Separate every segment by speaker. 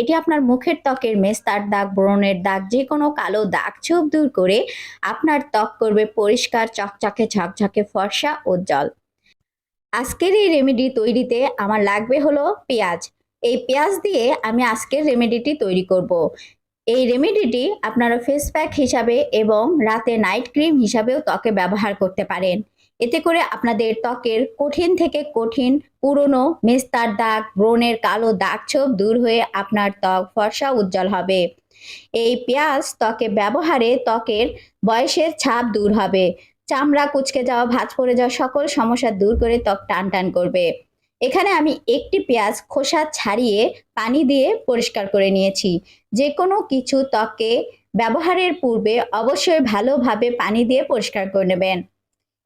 Speaker 1: এটি আপনার মুখের ত্বকের মেস্তার দাগ, ব্রণের দাগ, যে কোনো কালো দাগ ছোপ দূর করে আপনার ত্বক করবে পরিষ্কার, চকচকে, ঝকঝকে ফর্সা উজ্জ্বল আজকের এই রেমেডি তৈরিতে আমার লাগবে হলো পেঁয়াজ। এই পেঁয়াজ দিয়ে আমি আজকের রেমেডিটি তৈরি করব। এই রেমেডিটি আপনারা ফেস প্যাক হিসাবে এবং রাতে নাইট ক্রিম হিসাবেও ত্বকে ব্যবহার করতে পারেন। এতে করে আপনাদের ত্বকের কঠিন থেকে কঠিন পুরনো মেস্তার দাগ, ব্রণের কালো দাগ ছোপ দূর হয়ে আপনার ত্বক ফর্সা উজ্জ্বল হবে। এই পেঁয়াজ ত্বকে ব্যবহারে ত্বকের বয়সের ছাপ দূর হবে। চামড়া কুচকে যাওয়া, ভাঁজ পড়ে যাওয়া সকল সমস্যা দূর করে ত্বক টান টান করবে। এখানে আমি একটি পেঁয়াজ খোসা ছাড়িয়ে পানি দিয়ে পরিষ্কার করে নিয়েছি। যে কোনো কিছু ত্বকে ব্যবহারের পূর্বে অবশ্যই ভালোভাবে পানি দিয়ে পরিষ্কার করে নেবেন।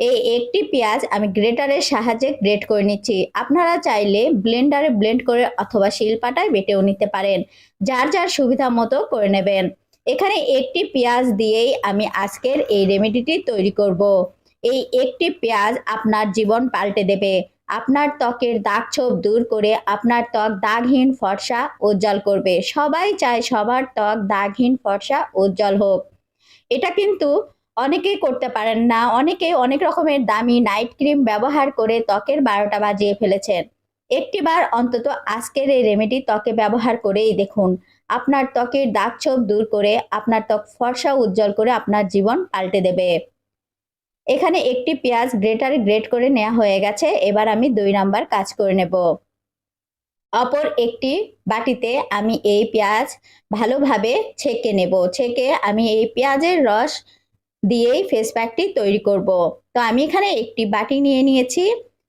Speaker 1: এই একটি পেঁয়াজ আমি গ্রেটারের সাহায্যে গ্রেট করে নিচ্ছি। আপনারা চাইলে ব্লেন্ডারে ব্লেন্ড করে অথবা শিলপাটায় বেটেও নিতে পারেন। যার যার সুবিধা মতো করে নেবেন। এখানে একটি পেঁয়াজ দিয়েই আমি আজকের এই রেমেডিটি তৈরি করব। এই একটি পেঁয়াজ আপনার জীবন পাল্টে দেবে। আপনার ত্বকের দাগ ছোপ দূর করে আপনার ত্বক দাগহীন ফর্সা উজ্জ্বল করবে। সবাই চায় সবার ত্বক দাগহীন ফর্সা উজ্জ্বল হোক। এটা কিন্তু অনেকেই করতে পারেন না অনেকে অনেক রকমের দামি নাইট ক্রিম ব্যবহার করে ত্বকের বারোটা বাজিয়ে ফেলেছেন। একটিবার অন্তত আজকের এই রেমেডি ত্বকে ব্যবহার করেই দেখুন। আপনার ত্বকের দাগ ছোপ দূর করে আপনার ত্বক ফর্সা উজ্জ্বল করে আপনার জীবন পাল্টে দেবে। এখানে একটি পেঁয়াজ গ্রেটারে গ্রেট করে নেওয়া হয়ে গেছে, এবার আমি দুই নাম্বার কাজ করে নেব। অপর একটি বাটিতে আমি এই পেঁয়াজ ভালোভাবে ছেঁকে নেব। ছেঁকে আমি এই পেঁয়াজের রস দিয়েই ফেস প্যাকটি তৈরি করব। তো আমি এখানে একটি বাটি নিয়ে নিয়েছি।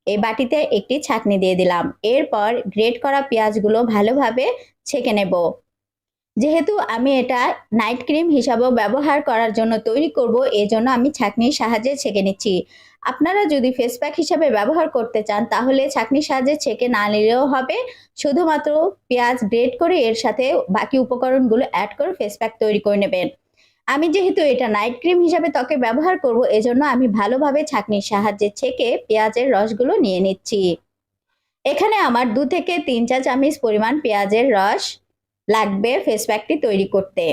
Speaker 1: এই বাটিতে একটি ছাঁকনি দিয়ে দিলাম। এরপর গ্রেট করা পেঁয়াজগুলো ভালোভাবে ছেঁকে নেব। যেহেতু আমি এটা নাইট ক্রিম হিসাবেও ব্যবহার করার জন্য তৈরি করব, এজন্য আমি ছাঁকনির সাহায্যে ছেঁকে নিচ্ছি। আপনারা যদি ফেস প্যাক হিসাবে ব্যবহার করতে চান, তাহলে ছাঁকনির সাহায্যে ছেঁকে না নিলেও হবে। শুধুমাত্র পেঁয়াজ গ্রেট করে এর সাথে বাকি উপকরণগুলো অ্যাড করে ফেস প্যাক তৈরি করে নেবেন। আমি যেহেতু এটা নাইট ক্রিম হিসাবে ত্বকে ব্যবহার করব, এজন্য আমি ভালোভাবে ছাঁকনির সাহায্যে ছেঁকে পেঁয়াজের রসগুলো নিয়ে নিচ্ছি। এখানে আমার দু থেকে তিন চা চামচ পরিমাণ পেঁয়াজের রস লাগবে ফেস প্যাকটি তৈরি করতে।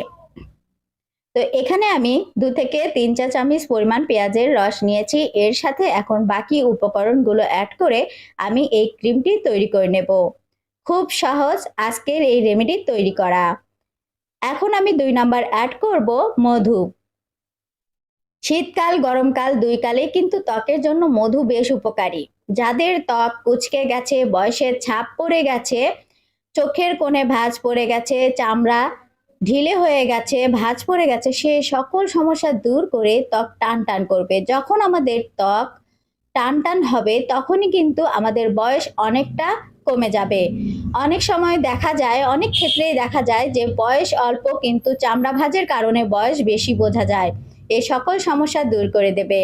Speaker 1: তো এখানে আমি দু থেকে তিন চা চামচ পরিমাণ পেঁয়াজের রস নিয়েছি। এর সাথে এখন বাকি উপকরণগুলো অ্যাড করে আমি এই ক্রিমটি তৈরি করে নেব। খুব সহজ আজকের এই রেমেডি তৈরি করা। এখন আমি দুই নাম্বার অ্যাড করব মধু। শীতকাল, গরমকাল দুই কালে কিন্তু ত্বকের জন্য মধু বেশ উপকারী। যাদের ত্বক কুচকে গেছে, বয়সের ছাপ পড়ে গেছে, চোখের কোণে ভাঁজ পড়ে গেছে, চামড়া ঢিলে হয়ে গেছে, ভাঁজ পড়ে গেছে, সে সকল সমস্যা দূর করে ত্বক টান টান করবে। যখন আমাদের ত্বক টান টান হবে, তখনই কিন্তু আমাদের বয়স অনেকটা কমে যাবে। অনেক সময় দেখা যায়, অনেক ক্ষেত্রেই দেখা যায় যে বয়স অল্প কিন্তু চামড়া ভাঁজের কারণে বয়স বেশি বোঝা যায়। এই সকল সমস্যা দূর করে দেবে।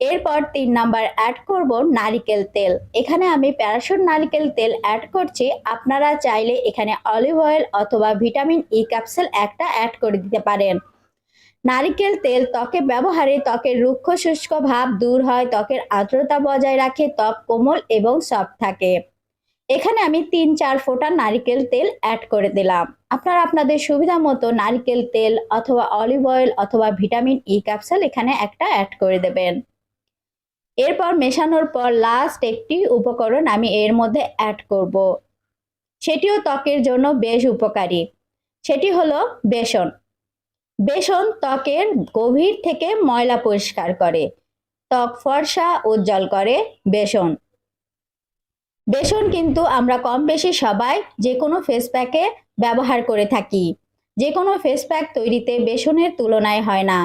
Speaker 1: এরপর তিন নাম্বার অ্যাড করব নারিকেল তেল। এখানে আমি প্যারাশুট নারিকেল তেল অ্যাড করছি। আপনারা চাইলে এখানে অলিভ অয়েল অথবা ভিটামিন ই ক্যাপসুল একটা অ্যাড করে দিতে পারেন। নারিকেল তেল ত্বকে ব্যবহারে, ত্বকের রুক্ষ শুষ্ক ভাব দূর হয়, ত্বকের আর্দ্রতা বজায় রাখে, ত্বক কোমল এবং সফট থাকে। এখানে আমি তিন চার ফোঁটা নারিকেল তেল অ্যাড করে দিলাম। আপনারা আপনাদের সুবিধা মতো নারিকেল তেল অথবা অলিভ অয়েল অথবা ভিটামিন ই ক্যাপসুল এখানে একটা অ্যাড করে দেবেন। এরপর মেশানোর পর লাস্ট একটি উপকরণ আমি এর মধ্যে অ্যাড করব। সেটিও ত্বকের জন্য বেশ উপকারী। সেটি হলো বেসন। বেসন ত্বকের গভীর থেকে ময়লা পরিষ্কার করে। ত্বক ফর্সা উজ্জ্বল করে বেসন। বেসন কিন্তু আমরা কম বেশি সবাই যে কোনো ফেস প্যাকে ব্যবহার করে থাকি। যে কোনো ফেস প্যাক তৈরিতে বেসনের তুলনায় হয় না।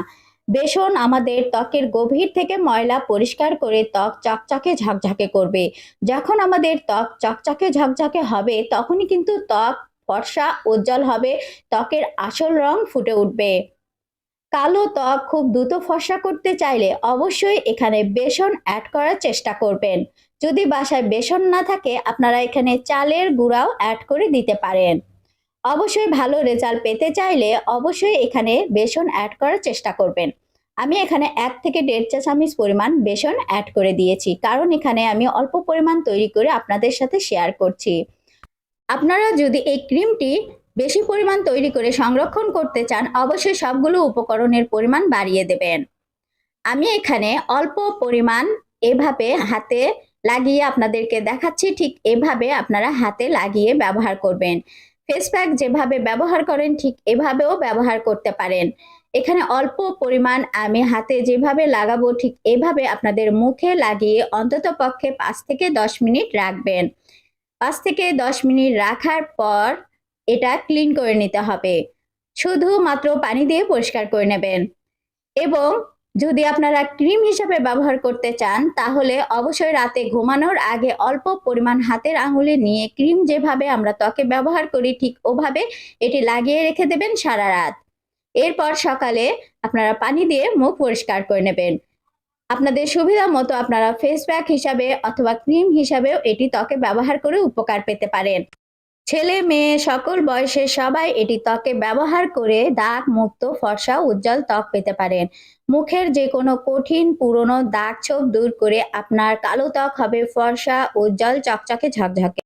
Speaker 1: বেসন আমাদের ত্বকের গভীর থেকে ময়লা পরিষ্কার করে ত্বক চকচকে ঝকঝকে করবে। যখন আমাদের ত্বক চকচকে ঝকঝকে হবে, তখনই কিন্তু ত্বক ফর্সা, উজ্জ্বল হবে, ত্বকের আসল রং ফুটে উঠবে। কালো ত্বক খুব দ্রুত ফর্সা করতে চাইলে অবশ্যই এখানে বেসন অ্যাড করার চেষ্টা করবেন। যদি বাসায় বেসন না থাকে, আপনারা এখানে চালের গুঁড়াও অ্যাড করে দিতে পারেন। অবশ্যই ভালো রেজাল্ট পেতে চাইলে অবশ্যই এখানে বেসন অ্যাড করার চেষ্টা করবেন। আমি এখানে এক থেকে দেড় চা চামচ পরিমাণ বেসন অ্যাড করে দিয়েছি, কারণ এখানে আমি অল্প পরিমাণ তৈরি করে আপনাদের সাথে শেয়ার করছি। আপনারা যদি এই ক্রিমটি বেশি পরিমাণ তৈরি করে সংরক্ষণ করতে চান, অবশ্যই সবগুলো উপকরণের পরিমাণ বাড়িয়ে দেবেন। আমি এখানে অল্প পরিমাণ এভাবে হাতে লাগিয়ে আপনাদেরকে দেখাচ্ছি, ঠিক এভাবে আপনারা হাতে লাগিয়ে ব্যবহার করবেন। ফেস প্যাক যেভাবে ব্যবহার করেন, ঠিক এভাবেও ব্যবহার করতে পারেন। এখানে অল্প পরিমাণ আমি হাতে যেভাবে লাগাবো, ঠিক এভাবে আপনাদের মুখে লাগিয়ে অন্তত পক্ষে পাঁচ থেকে দশ মিনিট রাখবেন। পাঁচ থেকে দশ মিনিট রাখার পর এটা ক্লিন করে নিতে হবে। শুধুমাত্র পানি দিয়ে পরিষ্কার করে নেবেন। এবং যদি আপনারা ক্রিম হিসেবে ব্যবহার করতে চান, তাহলে অবশ্যই রাতে ঘুমানোর আগে অল্প পরিমাণ হাতের আঙুলে নিয়ে ক্রিম যেভাবে আমরা ত্বকে ব্যবহার করি, ঠিক ওভাবে এটি লাগিয়ে রেখে দেবেন সারা রাত। এরপর সকালে আপনারা পানি দিয়ে মুখ পরিষ্কার করে নেবেন। আপনাদের সুবিধা মতো আপনারা ফেস প্যাক হিসাবে অথবা ক্রিম হিসাবেও এটি ত্বকে ব্যবহার করে উপকার পেতে পারেন। ছেলে, মেয়ে, সকল বয়সের সবাই এটি ত্বকে ব্যবহার করে দাগ মুক্ত ফর্সা উজ্জ্বল ত্বক পেতে পারেন। মুখের যে কোনো কঠিন পুরনো দাগ ছোপ দূর করে আপনার কালো ত্বক হবে ফর্সা, উজ্জ্বল, চকচকে, ঝকঝকে।